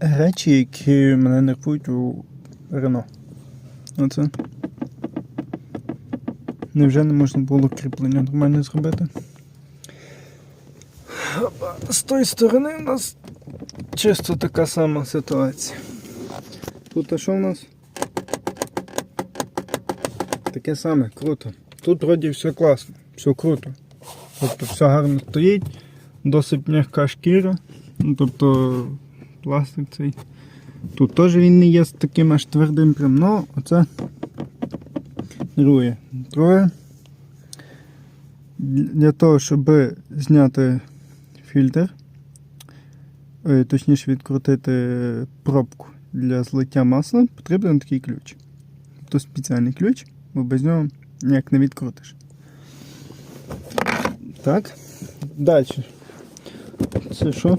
речі, які мене нервують у Рено. Оце. Невже не можна було кріплення нормально зробити? З тої сторони у нас чисто така сама ситуація. Тут а що в нас? Таке саме, круто. Тут вроді все класно, все круто. Тобто все гарно стоїть, досить м'яка шкіра. Ну, тобто пластик цей. Тут теж він не є з таким аж твердим прям, но оце нервує. Троє. Для того, щоб зняти фільтр, е, точніше відкрутити пробку для злиття масла, потрібен такий ключ. Тобто спеціальний ключ, бо без нього ніяк не відкрутиш. Так. Далі. Це що?